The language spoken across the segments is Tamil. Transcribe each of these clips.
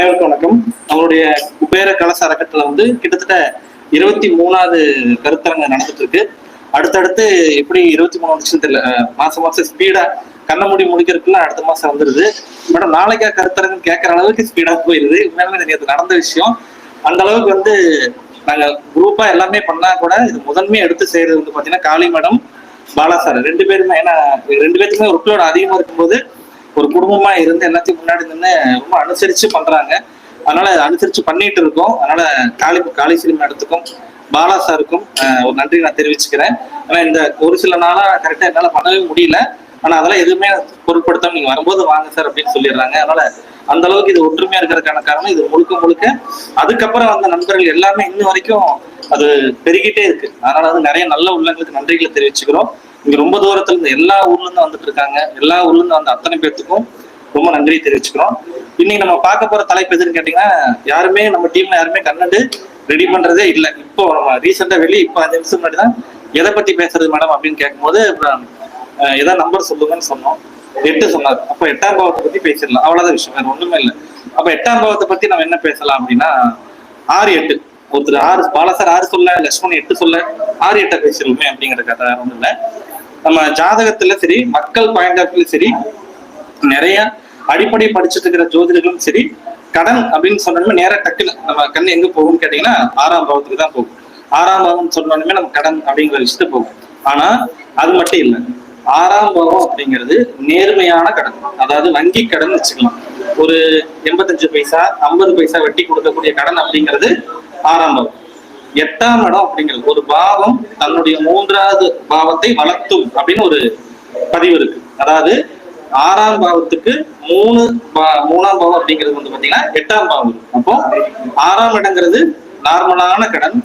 அனைவருக்கும் வணக்கம். நம்மளுடைய குபேர கலச அறக்கட்டளை வந்து கிட்டத்தட்ட இருபத்தி மூணாவது கருத்தரங்க நடந்துட்டு இருக்கு அடுத்தடுத்து எப்படி இருபத்தி மூணு வருஷம் தெரியல மாசம் மாசம் ஸ்பீடா கண்ண முடி முடிக்கிறதுக்குலாம் அடுத்த மாசம் வந்துருது. மேடம் நாளைக்கா கருத்தரங்கு கேட்கற அளவுக்கு ஸ்பீடா போயிருது. உண்மையாலுமே எனக்கு அது நடந்த விஷயம். அந்த அளவுக்கு வந்து நாங்க குரூப்பா எல்லாமே பண்ணா கூட இது முதன்மையா எடுத்து செய்யறது வந்து பாத்தீங்கன்னா காளி மேடம் பாலா சார். ரெண்டு பேருமே ஏன்னா ரெண்டு பேருக்குமே ஒர்க்லோட் அதிகமா இருக்கும்போது ஒரு குடும்பமா இருந்து எல்லாத்தையும் முன்னாடி நின்று ரொம்ப அனுசரிச்சு பண்றாங்க. அதனால அனுசரிச்சு பண்ணிட்டு இருக்கோம். அதனால காளி காளைசினிமா இடத்துக்கும் பாலா சாருக்கும் ஒரு நன்றி நான் தெரிவிச்சுக்கிறேன். ஆனா இந்த ஒரு சில நாளா கரெக்டா என்னால பண்ணவே முடியல. ஆனா அதெல்லாம் எதுவுமே பொருட்படுத்தாம நீங்க வரும்போது வாங்க சார் அப்படின்னு சொல்லிடுறாங்க. அதனால அந்த அளவுக்கு இது ஒற்றுமையா இருக்கிறதுக்கான காரணம் இது முழுக்க முழுக்க. அதுக்கப்புறம் வந்த நண்பர்கள் எல்லாமே இன்னும் வரைக்கும் அது பெருகிட்டே இருக்கு. அதனால வந்து நிறைய நல்ல உள்ளங்களுக்கு நன்றிகளை தெரிவிச்சுக்கிறோம். இங்க ரொம்ப தூரத்துல இருந்து எல்லா ஊர்ல இருந்து வந்துட்டு இருக்காங்க. எல்லா ஊர்ல இருந்து வந்த அத்தனை பேர்த்துக்கும் ரொம்ப நன்றி தெரிவிச்சுக்கிறோம். இன்னைக்கு நம்ம பார்க்க போற தலைப்பு எதுன்னு கேட்டீங்கன்னா யாருமே நம்ம டீம்ல யாருமே கண்ணண்டு ரெடி பண்றதே இல்ல. இப்போ நம்ம ரீசெண்டா வெளியே இப்போ அஞ்சு நிமிஷம் முன்னாடி தான் எதை பத்தி பேசுறது மேடம் அப்படின்னு கேட்கும்போது அப்புறம், ஏதாவது நம்பர் சொல்லுங்கன்னு சொன்னோம். எட்டு சொன்னார். அப்ப எட்டாம் பாவத்தை பத்தி பேசிடலாம். அவ்வளவுதான் விஷயம். வேற ஒண்ணுமே இல்லை. அப்ப எட்டாம் பாவத்தை பத்தி நம்ம என்ன பேசலாம் அப்படின்னா ஆறு எட்டு. ஒருத்தர் ஆறு பாலசர் ஆறு சொல்ல லட்சுமணன் எட்டு சொல்ல ஆறு எட்டை பேசிடுவோமே அப்படிங்கிற கதை வேற ஒண்ணும் இல்லை. நம்ம ஜாதகத்துல சரி மக்கள் பாயிண்ட் ஆஃப் சரி நிறைய அடிப்படை படிச்சுட்டு இருக்கிற ஜோதிடர்களும் சரி கடன் அப்படின்னு சொன்னோமே நேர டக்குன்னு நம்ம கண் எங்க போகும்னு கேட்டீங்கன்னா ஆறாம் பாவத்துக்கு தான் போகும். ஆறாம் பாவம் சொன்னாலுமே நம்ம கடன் அப்படிங்கிற விஷயத்த போகும். ஆனா அது மட்டும் இல்லை. ஆறாம் பாவம் அப்படிங்கிறது நேர்மையான கடன். அதாவது வங்கி கடன் வச்சுக்கலாம். ஒரு எண்பத்தஞ்சு பைசா ஐம்பது பைசா வெட்டி கொடுக்கக்கூடிய கடன் அப்படிங்கிறது ஆறாம் பாவம். எட்டாம் இடம் அப்படிங்கிறது. ஒரு பாவம் தன்னுடைய மூன்றாவது பாவத்தை வளர்த்தும் அப்படின்னு ஒரு பதிவு இருக்கு. அதாவது ஆறாம் பாவத்துக்கு மூணு பா- மூணாம் பாவம் அப்படிங்கிறது வந்து பாத்தீங்கன்னா எட்டாம் பாவம். அப்போ ஆறாம் இடங்கிறது நார்மலான கடன்.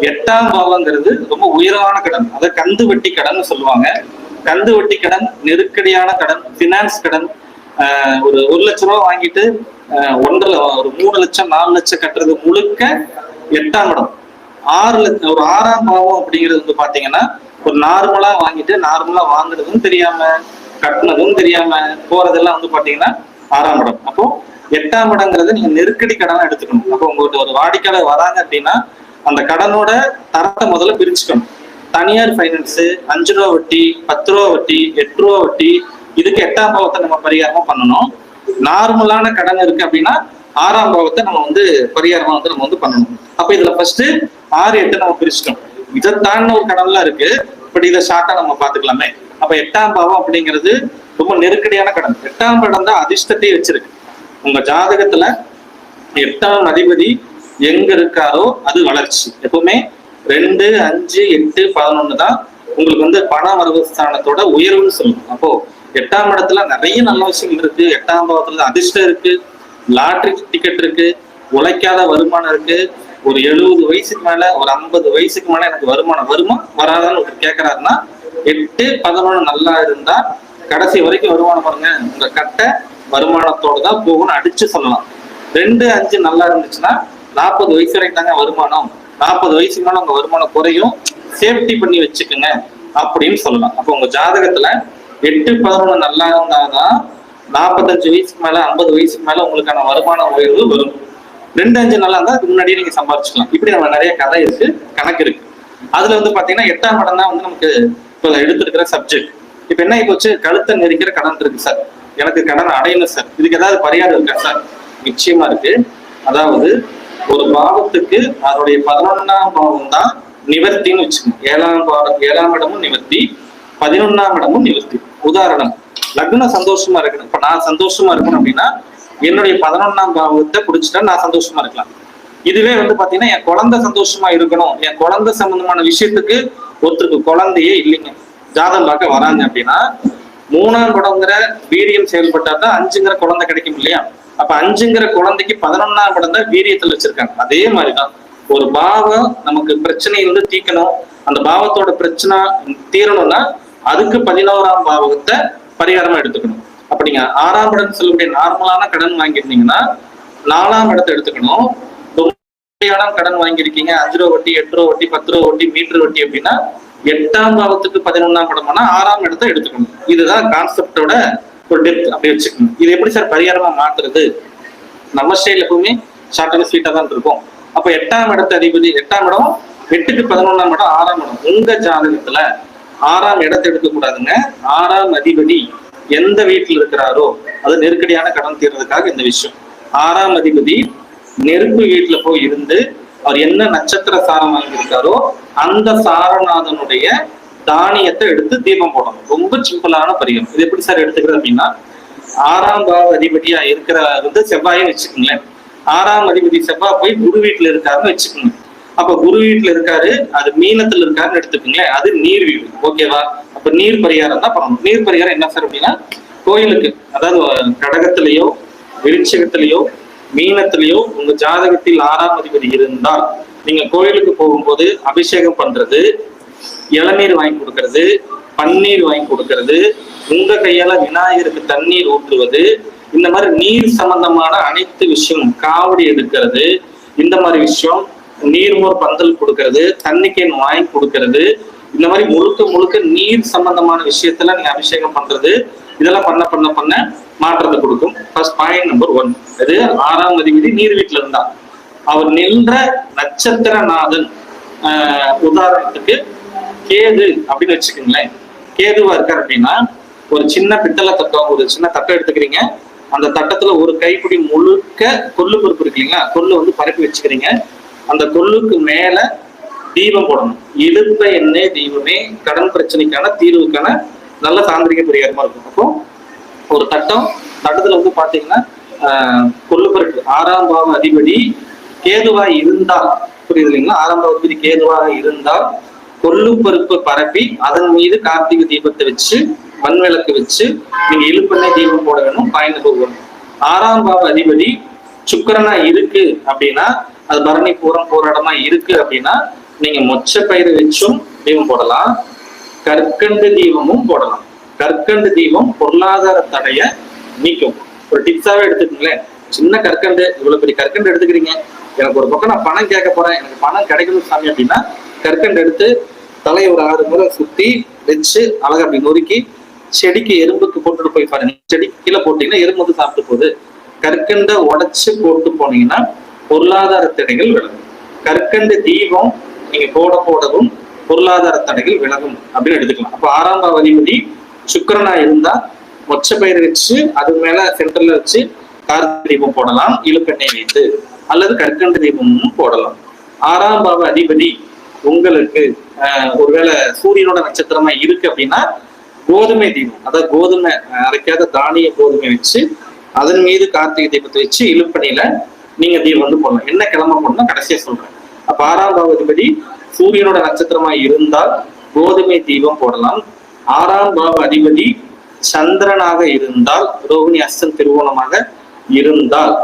எட்டாம் பாவங்கிறது ரொம்ப உயரமான கடன். அதை கந்து வட்டி கடன் சொல்லுவாங்க. கந்து வட்டி கடன் நெருக்கடியான கடன் பினான்ஸ் கடன். ஒரு ஒரு லட்ச ரூபா வாங்கிட்டு ஒன்றரை ஒரு மூணு லட்சம் நாலு லட்சம் கட்டுறது முழுக்க எட்டாம் இடம். ஆறு லட்சம் ஒரு ஆறாம் பாவம் அப்படிங்கிறது வந்து பாத்தீங்கன்னா ஒரு நார்மலா வாங்கிட்டு நார்மலா வாங்குறதும் தெரியாம கட்டினதும் தெரியாம போறதெல்லாம் வந்து பாத்தீங்கன்னா ஆறாம் இடம். அப்போ எட்டாம் இடங்கிறது நீங்க நெருக்கடி கடனா எடுத்துக்கணும். அப்போ உங்கள்கிட்ட ஒரு வாடிக்கையாளர் வராங்க அப்படின்னா அந்த கடனோட தரத்தை முதல்ல பிரிச்சுக்கணும். தனியார் ஃபைனான்ஸ் அஞ்சு ரூபா வட்டி பத்து ரூபா வட்டி எட்டு ரூபா வட்டி இதுக்கு எட்டாம் பாவத்தை நம்ம பரிகாரமா பண்ணணும். நார்மலான கடன் இருக்கு அப்படின்னா ஆறாம் பாவத்தை நம்ம வந்து பரிகாரமா வந்து நம்ம வந்து பண்ணணும். அப்ப இதுல ஃபர்ஸ்ட் ஆறு எட்டு நம்ம பிரிச்சிட்டோம். இதை தாண்டின ஒரு கடன்லாம் இருக்கு. பட் இதை ஷார்ட்டா நம்ம பாத்துக்கலாமே அப்ப எட்டாம் பாவம் அப்படிங்கிறது ரொம்ப நெருக்கடியான கடன் எட்டாம் படம் தான் அதிர்ஷ்டத்தையே வச்சிருக்கு. உங்க ஜாதகத்துல எட்டாம் அதிபதி எங்க இருக்காரோ அது வளர்ச்சி. எப்பவுமே ரெண்டு அஞ்சு எட்டு பதினொன்னு தான் உங்களுக்கு வந்து பண வரவு ஸ்தானத்தோட உயர்வுன்னு சொல்லணும் அப்போ எட்டாம் இடத்துல நிறைய நல்ல விஷயங்கள் இருக்கு. எட்டாம் பாவத்துல அதிர்ஷ்டம் இருக்கு. லாட்ரி டிக்கெட் இருக்கு. உழைக்காத வருமானம் இருக்கு. ஒரு எழுபது வயசுக்கு மேல ஒரு ஐம்பது வயசுக்கு மேல எனக்கு வருமானம் வருமா? வராதான்னு ஒருத்தர் கேட்கறாருன்னா எட்டு பதினொன்று நல்லா இருந்தா கடைசி வரைக்கும் வருமானம் பாருங்க. உங்க கட்டை வருமானத்தோட தான் போகும்னு அடிச்சு சொல்லலாம். ரெண்டு அஞ்சு நல்லா இருந்துச்சுன்னா நாற்பது வயசு வரைக்கும் தாங்க வருமானம். நாற்பது வயசுக்கு மேல உங்க வருமானம் குறையும். சேஃப்டி பண்ணி வச்சுக்கோங்க அப்படின்னு சொல்லலாம். அப்போ உங்க ஜாதகத்துல எட்டு பதினொன்று நல்லா இருந்தாதான் நாற்பத்தஞ்சு வயசுக்கு மேல ஐம்பது வயசுக்கு மேல உங்களுக்கான வருமான உயர்வு வரும். ரெண்டு அஞ்சு நல்லா இருந்தா அதுக்கு முன்னாடியே நீங்க சம்பாதிச்சுக்கலாம் இப்படி நம்ம நிறைய கதை இருக்கு கணக்கு இருக்கு. அதுல வந்து பாத்தீங்கன்னா எட்டாம் இடம் தான் வந்து நமக்கு இப்போ எடுத்திருக்கிற சப்ஜெக்ட் இப்ப என்ன இப்போ வச்சு கழுத்தை நெரிக்கிற கடன் இருக்கு சார் எனக்கு கடன் அடையணும் சார் இதுக்கு ஏதாவது பரிகாரம் இருக்கா சார் நிச்சயமா இருக்கு. அதாவது ஒரு பாவத்துக்கு அதனுடைய பதினொன்னாம் பாவம் தான் நிவர்த்தின்னு வச்சுக்கோங்க. ஏழாம் பாவம் ஏழாம் இடமும் நிவர்த்தி பதினொன்னாம் இடமும் நிவர்த்தி. உதாரணம் லக்னம் சந்தோஷமா இருக்கணும். இப்ப நான் சந்தோஷமா இருக்கணும் அப்படின்னா என்னுடைய பதினொன்னாம் பாவத்தை குடிச்சிட்டா நான் சந்தோஷமா இருக்கலாம். இதுவே வந்து பாத்தீங்கன்னா என் குழந்தை சந்தோஷமா இருக்கணும். என் குழந்தை சம்பந்தமான விஷயத்துக்கு ஒருத்தருக்கு குழந்தையே இல்லைங்க. ஜாதகம் பார்க்க வராங்க அப்படின்னா மூணாம் படங்கிற வீரியம் செயல்பட்டா தான் அஞ்சுங்கிற குழந்தை கிடைக்கும் இல்லையா? அப்ப அஞ்சுங்கிற குழந்தைக்கு பதினொன்னாம் படம் தான் வீரியத்துல வச்சிருக்காங்க. அதே மாதிரிதான். ஒரு பாவம் நமக்கு பிரச்சனை வந்து தீக்கணும் அந்த பாவத்தோட பிரச்சனை தீரணும்னா அதுக்கு பதினோராம் பாவகத்தை பரிகாரமா எடுத்துக்கணும். அப்ப நீங்க ஆறாம் இடம் சொல்லக்கூடிய நார்மலான கடன் வாங்கியிருந்தீங்கன்னா நாலாம் இடத்தை எடுத்துக்கணும். ரொம்ப கடன் வாங்கியிருக்கீங்க. அஞ்சு ரூபா வட்டி எட்டு ரூபா வட்டி பத்து ரூபா வட்டி மீட்டர் வட்டி அப்படின்னா எட்டாம் பாவத்துக்கு பதினொன்னாம் இடம்னா ஆறாம் இடத்தை எடுத்துக்கணும். இதுதான் கான்செப்டோட ஒரு டெப்த் அப்படி வச்சுக்கணும். இது எப்படி சார் பரிகாரமா மாத்துறது? நம்ம ஸ்டைல் எப்பவுமே ஷார்ட் அண்ட் ஸ்வீட்டா தான் இருக்கும். அப்ப எட்டாம் இடத்து அதிபதி எட்டாம் இடம் எட்டுக்கு பதினொன்னாம் இடம் ஆறாம் இடம். உங்க ஜாதகத்துல ஆறாம் இடத்தை எடுக்க கூடாதுங்க ஆறாம் அதிபதி. எந்த வீட்டில் இருக்கிறாரோ அது நெருக்கடியான கடன் தீர்றதுக்காக இந்த விஷயம். ஆறாம் அதிபதி நெருப்பு வீட்டுல போய் இருந்து அவர் என்ன நட்சத்திர சாரம் வாங்கியிருக்காரோ அந்த சாரநாதனுடைய தானியத்தை எடுத்து தீபம் போடணும். ரொம்ப சிம்பிளான பரிகம் இது எப்படி சார் எடுத்துக்கிறது அப்படின்னா ஆறாம் பாவ அதிபதியா இருக்கிற வந்து செவ்வாயும் வச்சுக்கோங்களேன். ஆறாம் அதிபதி செவ்வாய் போய் குரு வீட்டுல இருக்காருன்னு வச்சுக்கோங்க. அப்ப குரு வீட்டுல இருக்காரு அது மீனத்துல இருக்காருன்னு எடுத்துக்கோங்களேன் அது நீர் வீடு ஓகேவா? அப்ப நீர் பரிகாரம் தான் பண்ணணும். நீர் பரிகாரம் என்ன சார் அப்படின்னா கோயிலுக்கு அதாவது கடகத்திலேயோ விருட்சகத்திலேயோ மீனத்திலேயோ உங்க ஜாதகத்தில் ஆறாம் அதிபதி இருந்தால் நீங்க கோயிலுக்கு போகும்போது அபிஷேகம் பண்றது இளநீர் வாங்கி கொடுக்கறது பன்னீர் வாங்கி கொடுக்கறது உங்க கையால விநாயகருக்கு தண்ணீர் ஊற்றுவது இந்த மாதிரி நீர் சம்பந்தமான அனைத்து விஷயம் காவடி எடுக்கிறது இந்த மாதிரி விஷயம் நீர்மோர் பந்தல் கொடுக்கறது தண்ணிக்கேன் வாய் வாங்கி கொடுக்கறது. இந்த மாதிரி முழுக்க முழுக்க நீர் சம்பந்தமான விஷயத்துல நீங்க அபிஷேகம் பண்றது இதெல்லாம் பண்ண பண்ண பண்ண மாற்றத்தை கொடுக்கும். ஃபர்ஸ்ட் பாயிண்ட் நம்பர் ஒன் இது ஆறாம் அதிபதி நீர் வீட்டுல இருந்தா. அவர் நின்ற நட்சத்திரநாதன் ஆஹ் உதாரணத்துக்கு கேது அப்படின்னு வச்சுக்கோங்களேன். கேதுவா இருக்கார் அப்படின்னா ஒரு சின்ன பித்தளை தட்டம் ஒரு சின்ன தட்டம் எடுத்துக்கிறீங்க. அந்த தட்டத்துல ஒரு கைப்பிடி முழுக்க கொள்ளு பருப்பு இருக்கு இல்லைங்களா? கொள்ளு வந்து பரப்பி வச்சுக்கிறீங்க. அந்த கொள்ளுக்கு மேல தீபம் போடணும். இழுப்ப எண்ணெய் தீபமே கடன் பிரச்சனைக்கான தீர்வுக்கான நல்ல தாந்திரிக பரிகாரமா இருக்கும். அப்போ ஒரு தட்டம் தட்டத்துல வந்து பாத்தீங்கன்னா ஆஹ் ஆறாம் பாவ அதிபதி கேதுவா இருந்தால் புரியுது இல்லைங்களா? ஆறாம் பாவ அதிபதி கேதுவாக இருந்தால் கொள்ளு பருப்பு பரப்பி அதன் மீது கார்த்திகை தீபத்தை வச்சு மண் விளக்கு வச்சு நீங்க இழுப்பெண்ணெய் தீபம் போட வேணும் பாய்ந்து போகணும். ஆறாம் பாவ அதிபதி சுக்கரனா இருக்கு அப்படின்னா அது பரணி பூரம் போராடமா இருக்கு அப்படின்னா நீங்க மொச்ச பயிர் வச்சும் தீபம் போடலாம். கற்கண்டு தீபமும் போடலாம். கற்கண்டு தீபம் பொருளாதார தடைய நீக்கும். ஒரு டிப்ஸாவே எடுத்துக்கோங்களேன். சின்ன கற்கண்டு இவ்வளவு பெரிய கற்கண்டு எடுத்துக்கிறீங்க. எனக்கு ஒரு பக்கம் நான் பணம் கேட்க போறேன். எனக்கு பணம் கிடைக்கணும் சாமி அப்படின்னா கற்கண்டு எடுத்து தலையை ஒரு ஆறு முறை சுத்தி வச்சு அழகா அப்படி நொறுக்கி செடிக்கு எறும்புக்கு போட்டுட்டு போய் பாருங்க. செடிக்கு கீழே போட்டீங்கன்னா எறும்பு வந்து சாப்பிட்டு போகுது. கற்கண்டை உடைச்சு போட்டு போனீங்கன்னா பொருளாதார தடைகள் விலகும். கற்கண்டு தீபம் நீங்க போட போடவும் பொருளாதார தடைகள் விலகும் அப்படின்னு எடுத்துக்கலாம். அப்ப ஆறாம் பாவ அதிபதி சுக்கிரனா இருந்தா மொச்ச பயிர் வச்சு அது மேல சென்டர்ல வச்சு கார்த்திகை தீபம் போடலாம் இழுப்பெண்ணெய் வைத்து அல்லது கற்கண்டு தீபமும் போடலாம். ஆறாம் பாவ அதிபதி உங்களுக்கு ஆஹ், ஒருவேளை சூரியனோட நட்சத்திரமா இருக்கு அப்படின்னா கோதுமை தீபம் அதாவது கோதுமை அரைக்காத தானிய கோதுமை வச்சு அதன் மீது கார்த்திகை தீபத்தை வச்சு இழுப்பணியில நீங்க தீபம் வந்து போடலாம் என்ன கிழமை போடணும் கடைசியா சொல்றேன். அப்ப ஆறாம் பாவதிபதி சூரியனோட நட்சத்திரமா இருந்தால் கோதுமை தீபம் போடலாம். ஆறாம் பாவ அதிபதி சந்திரனாக இருந்தால் ரோகிணி அஸ்தன் திருவோணமாக இருந்தால்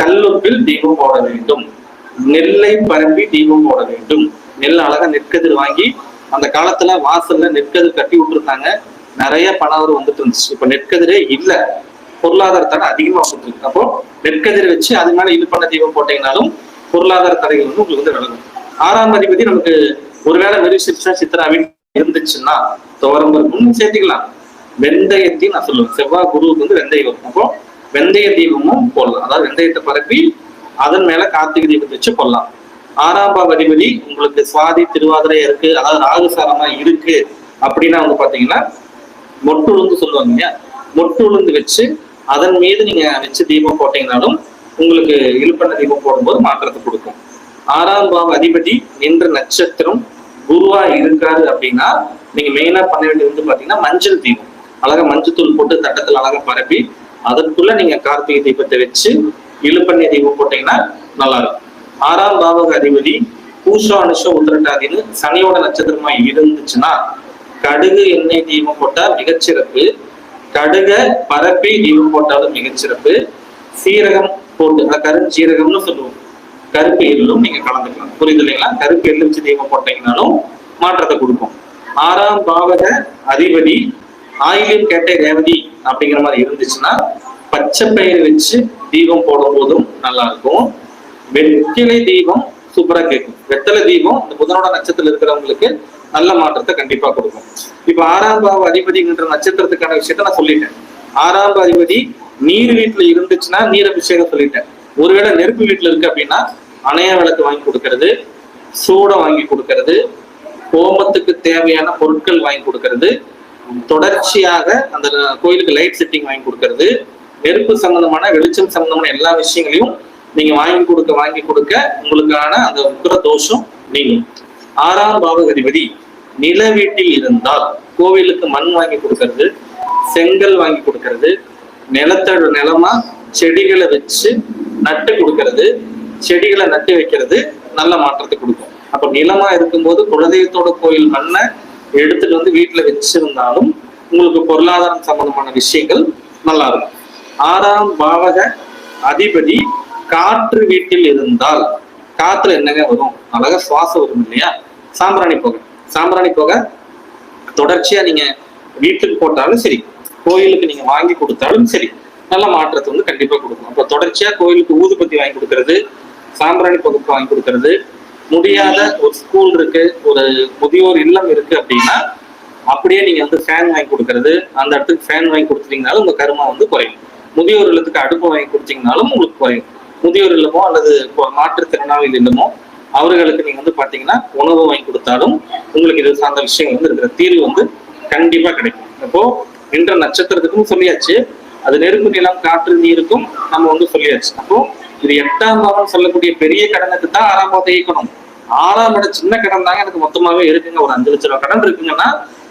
கல்லுப்பில் தீபம் போட வேண்டும். நெல்லை பரம்பி தீபம் போட வேண்டும். நெல் அழகா நெற்கதிர் வாங்கி அந்த காலத்துல வாசல்ல நெற்கதிர் கட்டி விட்டுருந்தாங்க. நிறைய பணவர் வந்துட்டு இருந்துச்சு. இப்ப நெற்கதிரே இல்ல. பொருளாதார தடை அதிகமா வந்துட்டு அப்போ நெற்கதிர் வச்சு அது மேல இழுப்பண்ண தீபம் போட்டீங்கனாலும் பொருளாதார தடைகள் வந்து உங்களுக்கு வந்து விலகும் ஆறாம் அதிபதி நமக்கு ஒருவேளை வெறும் சிற்ற சித்ராவின் இருந்துச்சுன்னா துவரம் பருப்பும் சேர்த்துக்கலாம். வெந்தயத்தையும் நான் சொல்லுவேன். செவ்வாய் குருவுக்கு வந்து வெந்தயம் வரும் அப்போ வெந்தய தீபமும் போடலாம். அதாவது வெந்தயத்தை பரப்பி அதன் மேல கார்த்திகை தீபத்தை வச்சு போடலாம் ஆறாம் பாவ அதிபதி உங்களுக்கு சுவாதி திருவாதிரை இருக்கு. அதாவது ராகுசாரமா இருக்கு. அப்படின்னா வந்து பாத்தீங்கன்னா மொட்டு உளுந்து சொல்லுவாங்க இல்லையா? மொட்டு உளுந்து வச்சு அதன் மீது நீங்க வச்சு தீபம் போட்டீங்கனாலும் உங்களுக்கு இழுப்பண்ண தீபம் போடும்போது மாற்றத்தை கொடுக்கும். ஆறாம் பாவ அதிபதி என்ற நட்சத்திரம் குருவா இருக்காரு அப்படின்னா நீங்க மெயினா பண்ண வேண்டியது வந்து பாத்தீங்கன்னா மஞ்சள் தீபம். அழகா மஞ்சள் தூள் போட்டு தட்டத்துல அழகா பரப்பி அதற்குள்ள நீங்க கார்த்திகை தீபத்தை வச்சு இழுப்பண்ணி தீபம் போட்டீங்கன்னா நல்லா இருக்கும் ஆறாம் பாவக அதிபதி பூஷம் அனுஷம் உத்திரட்டாதின்னு சனியோட நட்சத்திரமா இருந்துச்சுன்னா கடுகு எண்ணெய் தீபம் போட்டா மிகச்சிறப்பு. கடுக பரப்பி தீபம் போட்டாலும் மிகச்சிறப்பு சீரகம் போட்டு அதாவது கருஞ்சீரகம்னு சொல்லுவோம். கருப்பு எள்ளும் நீங்க கலந்துக்கலாம். புரியுது இல்லைங்களா? கருப்பு எள்ளு வச்சு தீபம் போட்டீங்கனாலும் மாற்றத்தை கொடுக்கும். ஆறாம் பாவக அதிபதி ஆயிலியம் கேட்டை ரேவதி அப்படிங்கிற மாதிரி இருந்துச்சுன்னா பச்சை பயிர் வச்சு தீபம் போடும் போதும் நல்லா இருக்கும். வெற்றிலை தீபம் சூப்பரா கேட்கும். வெத்தலை தீபம் இந்த புதனோட நட்சத்திரம் இருக்கிறவங்களுக்கு நல்ல மாற்றத்தை கண்டிப்பா கொடுக்கும். இப்ப ஆறாம் பாவ அதிபதிங்கிற நட்சத்திரத்துக்கான விஷயத்த நான் சொல்லிட்டேன். ஆறாம் அதிபதி நீர் வீட்டுல இருந்துச்சுன்னா நீர் அபிஷேகம் சொல்லிட்டேன். ஒருவேளை நெருப்பு வீட்டுல இருக்கு அப்படின்னா அணைய விளக்கு வாங்கி கொடுக்கறது சூடை வாங்கி கொடுக்கறது ஹோமத்துக்கு தேவையான பொருட்கள் வாங்கி கொடுக்கறது தொடர்ச்சியாக அந்த கோயிலுக்கு லைட் செட்டிங் வாங்கி கொடுக்கறது நெருப்பு சம்பந்தமான வெளிச்சம் சம்பந்தமான எல்லா விஷயங்களையும் நீங்க வாங்கி கொடுக்க வாங்கி கொடுக்க உங்களுக்கான அந்த உக்கிர தோஷம் நீங்கும். ஆறாம் பாவகதிபதி நில வீட்டில் இருந்தால் கோவிலுக்கு மண் வாங்கி கொடுக்கறது செங்கல் வாங்கி கொடுக்கறது நிலத்தோட நிலமா செடிகளை வச்சு நட்டு கொடுக்கறது செடிகளை நட்டு வைக்கிறது நல்ல மாற்றத்தை கொடுக்கும். அப்ப நிலமா இருக்கும்போது குலதெய்வத்தோட கோயில் மண்ணை எடுத்துட்டு வந்து வீட்டுல வச்சிருந்தாலும் உங்களுக்கு பொருளாதாரம் சம்பந்தமான விஷயங்கள் நல்லா இருக்கும் ஆறாம் பாவக அதிபதி காற்று வீட்டில் இருந்தால் காத்துல என்னங்க வரும்? அழகா சுவாசம் வரும் இல்லையா? சாம்பிராணி புகை. சாம்பிராணி புகை தொடர்ச்சியா நீங்க வீட்டுக்கு போட்டாலும் சரி கோயிலுக்கு நீங்க வாங்கி கொடுத்தாலும் சரி நல்ல மாற்றத்தை வந்து கண்டிப்பா கொடுக்கும். அப்ப தொடர்ச்சியா கோயிலுக்கு ஊதுபத்தி வாங்கி கொடுக்கறது சாம்பிராணி புகைக்கு வாங்கி கொடுக்கறது முடியாத ஒரு ஸ்கூல் இருக்கு ஒரு முதியோர் இல்லம் இருக்கு அப்படின்னா அப்படியே நீங்க வந்து ஃபேன் வாங்கி கொடுக்கறது அந்த இடத்துக்கு ஃபேன் வாங்கி கொடுத்தீங்கனாலும் உங்க கருமா வந்து குறையும். முதியோர் இல்லத்துக்கு அடுப்பு வாங்கி கொடுத்தீங்கனாலும் உங்களுக்கு குறையும். முதியோர் இல்லமோ அல்லது இப்போ மாற்றுத்திறனாளி இல்லமோ அவர்களுக்கு நீங்க வந்து பாத்தீங்கன்னா உணவு வாங்கி கொடுத்தாலும் உங்களுக்கு இது சார்ந்த விஷயங்கள் வந்து இருக்கிற தீர்வு வந்து கண்டிப்பா கிடைக்கும். அப்போ நின்ற நட்சத்திரத்துக்கும் சொல்லியாச்சு. அது நெருப்பு நிலம் காற்று நீருக்கும் நம்ம வந்து சொல்லியாச்சு. அப்போ இது எட்டாம் பாவம் சொல்லக்கூடிய பெரிய கடனுக்கு தான் ஆறாம் பாவத்தை இயக்கணும். ஆறாம் இடம் சின்ன கடன் தாங்க எனக்கு மொத்தமாவே இருக்குங்க. ஒரு அஞ்சு லட்ச ரூபா கடன் இருக்குங்கன்னா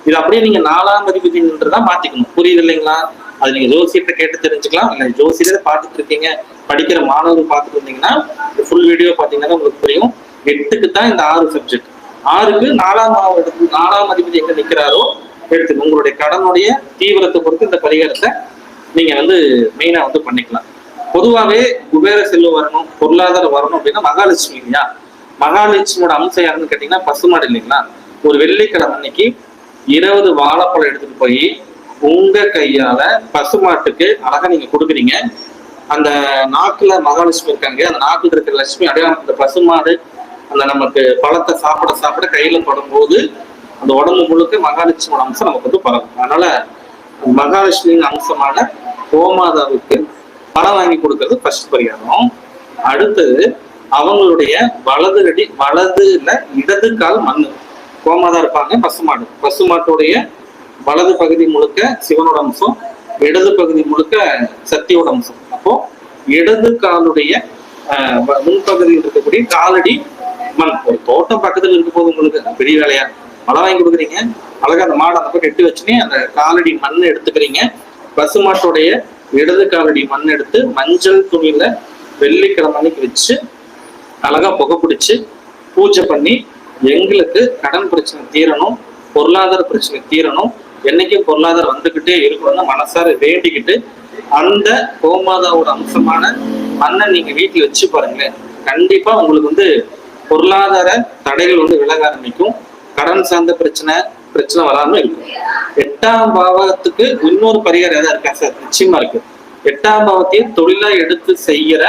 இது அப்படியே நீங்க நாலாம் அதிபதின்றதான் மாத்திக்கணும். புரியுது இல்லைங்களா? அது நீங்க ஜோசியத்தை கேட்டு தெரிஞ்சுக்கலாம். இல்ல ஜோசியத்தை பார்த்துட்டு இருக்கீங்க. படிக்கிற மாணவர்கள் பார்த்துட்டு இருந்தீங்கன்னா ஃபுல் வீடியோ பாத்தீங்கன்னா உங்களுக்கு புரியும். எட்டுக்கு தான் இந்த ஆறு சப்ஜெக்ட் ஆறுக்கு நாலாம் மாவட்டத்துக்கு நாலாம் அதிபதி எங்க நிக்கிறாரோ எடுத்துக்கணும் உங்களுடைய கடனுடைய தீவிரத்தை பொறுத்து இந்த பரிகாரத்தை நீங்க வந்து மெயினா வந்து பண்ணிக்கலாம். பொதுவாகவே குபேர செல்வம் வரணும் பொருளாதாரம் வரணும் அப்படின்னா மகாலட்சுமி இல்லையா? மகாலட்சுமியோட அம்சம் யாருன்னு கேட்டீங்கன்னா பசுமாடு இல்லைங்களா? ஒரு வெள்ளிக்கிழமை அன்னைக்கு இருபது வாழைப்பழம் எடுத்துட்டு போய் உங்க கையால பசுமாட்டுக்கு அழகா நீங்க கொடுக்குறீங்க. அந்த நாக்குல மகாலட்சுமி இருக்காங்க. அந்த நாக்குல இருக்கிற லட்சுமி அடையாளம் அந்த பசுமாடு அந்த நமக்கு பழத்தை சாப்பிட சாப்பிட கையில படும்போது அந்த உடம்பு முழுக்க மகாலட்சுமியோட அம்சம் நமக்கு வந்து பரவும். அதனால மகாலட்சுமியின் அம்சமான கோமாதாவுக்கு பழம் வாங்கி கொடுக்கறது ஃபர்ஸ்ட் பரிகாரம். அடுத்தது அவங்களுடைய வலது அடி வலதுல இடது கால் மண் கோமாதா இருப்பாங்க பசுமாடு. பசுமாட்டுடைய வலது பகுதி முழுக்க சிவனோட அம்சம் இடது பகுதி முழுக்க சக்தியோட அம்சம். அப்போ இடது காலுடைய வ- முன்பகுதியில் இருக்கக்கூடிய காலடி மண். ஒரு தோட்டம் பக்கத்துல இருக்கும் போது உங்களுக்கு பெரிய வேலையா மழை வாங்கி கொடுக்குறீங்க. அழகா அந்த மாடை அந்த பக்கம் எட்டு வச்சுனே அந்த காலடி மண் எடுத்துக்கிறீங்க. பசு மாட்டுடைய இடது காலடி மண் எடுத்து மஞ்சள் துணியில வெள்ளிக்கிழமை அன்னைக்கு வச்சு அழகா புகை பிடிச்சு பூஜை பண்ணி எங்களுக்கு கடன் பிரச்சனை தீரணும் பொருளாதார பிரச்சனை தீரணும் என்னைக்கும் பொருளாதாரம் வந்துகிட்டே இருக்கணும்னு மனசார வேண்டிக்கிட்டு அந்த கோமாதாவோட அம்சமான மண்ணை நீங்க வீட்டுல வச்சு பாருங்களேன். கண்டிப்பா உங்களுக்கு வந்து பொருளாதார தடைகள் வந்து விலக ஆரம்பிக்கும். கடன் சார்ந்த பிரச்சனை பிரச்சனை வராம இருக்கும். எட்டாம் பாவத்துக்கு இன்னொரு பரிகாரம் ஏதாவது இருக்கா சார்? நிச்சயமா இருக்கு. எட்டாம் பாவத்தையே தொழிலா எடுத்து செய்யற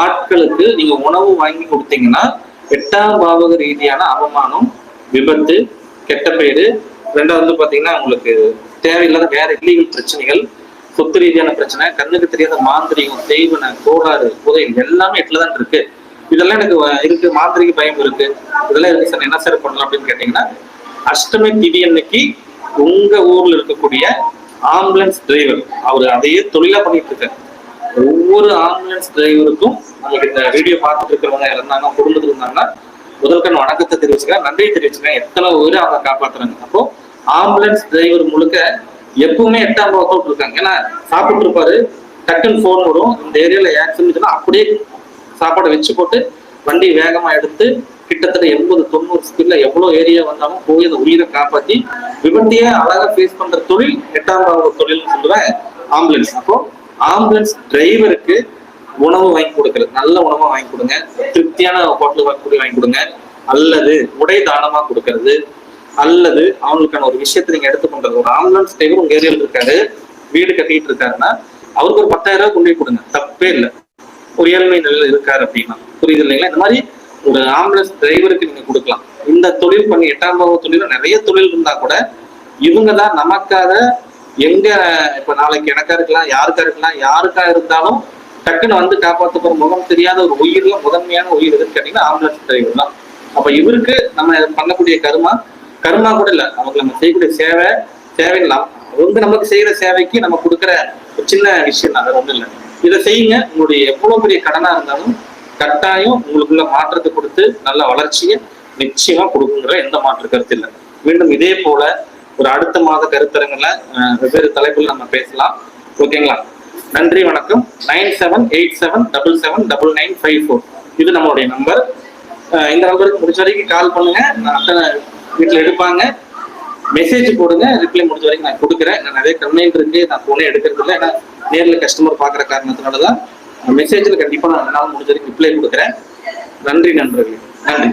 ஆட்களுக்கு நீங்க உணவு வாங்கி கொடுத்தீங்கன்னா எட்டாம் பாவக ரீதியான அவமானம் விபத்து கெட்ட பெயரு ரெண்டாவது வந்து பார்த்தீங்கன்னா உங்களுக்கு தேவையில்லாத வேற இல்லீகல் பிரச்சனைகள் சொத்து ரீதியான பிரச்சனை கண்ணுக்கு தெரியாத மாந்திரிகம் தெய்வன கோளாறு புதையல் எல்லாமே எட்டுல தான் இருக்கு. இதெல்லாம் எனக்கு வ- இருக்கு. மாந்திரிக பயம் இருக்கு. இதெல்லாம் இருக்கு சார் என்ன சார் பண்ணலாம் அப்படின்னு கேட்டீங்கன்னா அஷ்டமி திதி அன்னைக்கு உங்க ஊர்ல இருக்கக்கூடிய ஆம்புலன்ஸ் டிரைவர் அவர் அதையே தொழிலா பண்ணிட்டு இருக்காரு. ஒவ்வொரு ஆம்புலன்ஸ் டிரைவருக்கும் உங்களுக்கு இந்த வீடியோ பார்த்துட்டு இருக்கிறவங்க இருந்தாங்க குடும்பத்துக்கு இருந்தாங்கன்னா முதல்கண் வணக்கத்தை தெரிவிச்சுக்கிறேன் நன்றி தெரிவிச்சுக்கிறேன். எத்தனை உயிரை அவங்க காப்பாத்துறாங்க? அப்போ ஆம்புலன்ஸ் டிரைவர் முழுக்க எப்பவுமே எட்டாம் பாவத்தோடு இருக்காங்க ஏன்னா சாப்பிட்டு இருப்பாரு. டக்குன்னு ஃபோன் வரும் இந்த ஏரியால ஆக்சிடென்ட் அப்படியே சாப்பாடை வச்சு போட்டு வண்டி வேகமா எடுத்து கிட்டத்தட்ட எண்பது தொண்ணூறு ஸ்பீட்ல எவ்வளவு ஏரியா வந்தாலும் போய் அந்த உயிரை காப்பாத்தி விபத்தையே அழகா ஃபேஸ் பண்ற தொழில் எட்டாம் பாவ தொழில்னு சொல்லுவேன் ஆம்புலன்ஸ் அப்போ ஆம்புலன்ஸ் டிரைவருக்கு உணவு வாங்கி கொடுக்கறது. நல்ல உணவா வாங்கி கொடுங்க. திருப்தியான ஹோட்டல் வாங்கி வாங்கி கொடுங்க. அல்லது உடை தானமா கொடுக்கறது. அல்லது அவங்களுக்கான ஒரு விஷயத்தை நீங்க எடுத்து பண்றது ஒரு ஆம்புலன்ஸ் டிரைவர் உங்க ஏரியால இருக்காரு. வீடு கட்டிட்டு இருக்காருன்னா அவருக்கு ஒரு பத்தாயிரம் ரூபாய் கொண்டு போய் கொடுங்க. தப்பே இல்லை. ஒரு ஏழ்மை நிலையில் இருக்காரு அப்படின்னா. புரியுது இல்லைங்களா? இந்த மாதிரி ஒரு ஆம்புலன்ஸ் டிரைவருக்கு நீங்க கொடுக்கலாம். இந்த தொழில் பண்ணி எட்டாம் பாவ தொழில நிறைய தொழில் இருந்தா கூட இவங்க தான் நமக்காக எங்க இப்ப நாளைக்கு எனக்கா இருக்கலாம் யாருக்கா இருக்கலாம் யாருக்கா இருந்தாலும் டக்குன்னு வந்து காப்பாற்ற போற முகம் தெரியாத ஒரு உயிர்ல முதன்மையான உயிர் எதுன்னு கேட்டீங்கன்னா ஆம்புலன்ஸ் டிரைவர் தான். அப்ப இவருக்கு நம்ம பண்ணக்கூடிய கருமா கருமா கூட இல்ல. நமக்கு நம்ம செய்யக்கூடிய சேவை சேவை இல்லாம நமக்கு செய்யற சேவைக்கு நம்ம கொடுக்குற ஒரு சின்ன விஷயம் தான். அது ஒன்றும் இல்லை. இதை செய்யுங்க. உங்களுடைய எவ்வளவு பெரிய கடனா இருந்தாலும் கட்டாயம் உங்களுக்குள்ள மாற்றத்தை கொடுத்து நல்ல வளர்ச்சியை நிச்சயமா கொடுக்குங்கிற எந்த மாற்று கருத்து இல்லை. மீண்டும் இதே போல ஒரு அடுத்த மாத கருத்தரங்களை அஹ், வெவ்வேறு தலைப்புல நம்ம பேசலாம். ஓகேங்களா? நன்றி வணக்கம். Nine seven eight seven double seven double nine five four. இது நம்மளுடைய நம்பர் இந்த நம்பருக்கு முடிஞ்ச வரைக்கும் கால் பண்ணுங்க. நான் அத்தனை வீட்டில் எடுப்பாங்க. மெசேஜ் போடுங்க. ரிப்ளை முடிஞ்ச வரைக்கும் நான் கொடுக்குறேன். நான் நிறைய கம்ப்ளைண்ட் இருக்கு. நான் ஃபோனே எடுக்கிறது இல்லை. ஏன்னா நேரில் கஸ்டமர் பார்க்குற காரணத்தினால தான் மெசேஜில் கண்டிப்பாக நான் என்னால் முடிஞ்ச வரைக்கும் ரிப்ளை கொடுக்குறேன். நன்றி நண்பர்களே. நன்றி.